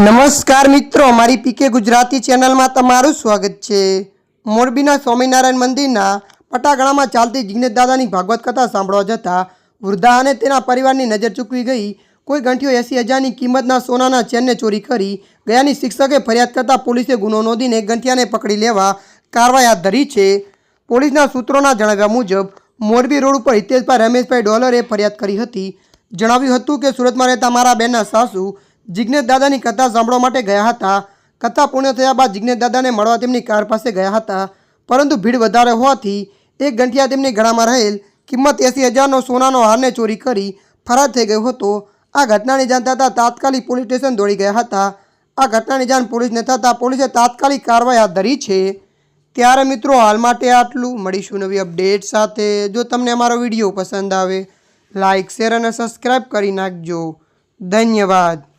નમસ્કાર મિત્રો મારી પીકે ગુજરાતી ચેનલમાં તમારું સ્વાગત છે. મોરબીના સ્વામિનારાયણ મંદિરના પટાગળામાં ચાલતી જિગ્નેશ દાદાની ભાગવત કથા સાંભળવા જતાં વૃદ્ધા અને તેના પરિવારની નજર ચૂકવી ગઈ. કોઈ ગંઠીઓ એંસી હજારની કિંમતના સોનાના ચેનને ચોરી કરી ગયાની શિક્ષકે ફરિયાદ કરતાં પોલીસે ગુનો નોંધીને ગંઠિયાને પકડી લેવા કાર્યવાહી હાથ ધરી છે. પોલીસના સૂત્રોના જણાવ્યા મુજબ, મોરબી રોડ ઉપર હિતેશભાઈ, રમેશભાઈ ડોલરે ફરિયાદ કરી હતી. જણાવ્યું હતું કે, સુરતમાં રહેતા મારા બેનના સાસુ જિજ્ઞેશ દાદાની કથા સાંભળવા માટે ગયા હતા. કથા પૂર્ણ થયા બાદ જિજ્ઞેશ દાદાને મળવા તેમની કાર પાસે ગયા હતા. પરંતુ ભીડ વધારે હોવાથી એક ગંઠિયા તેમની ગળામાં રહેલ કિંમત એંસી હજારનો સોનાનો હારને ચોરી કરી ફરાર થઈ ગયો હતો. આ ઘટનાની જાણ થતાં તાત્કાલિક પોલીસ સ્ટેશન દોડી ગયા હતા. આ ઘટનાની જાણ પોલીસને થતાં પોલીસે તાત્કાલિક કાર્યવાહી હાથ ધરી છે. ત્યારે મિત્રો હાલ માટે આટલું. મળીશું નવી અપડેટ સાથે. જો તમને અમારો વીડિયો પસંદ આવે લાઇક શેર અને સબસ્ક્રાઈબ કરી નાખજો. ધન્યવાદ.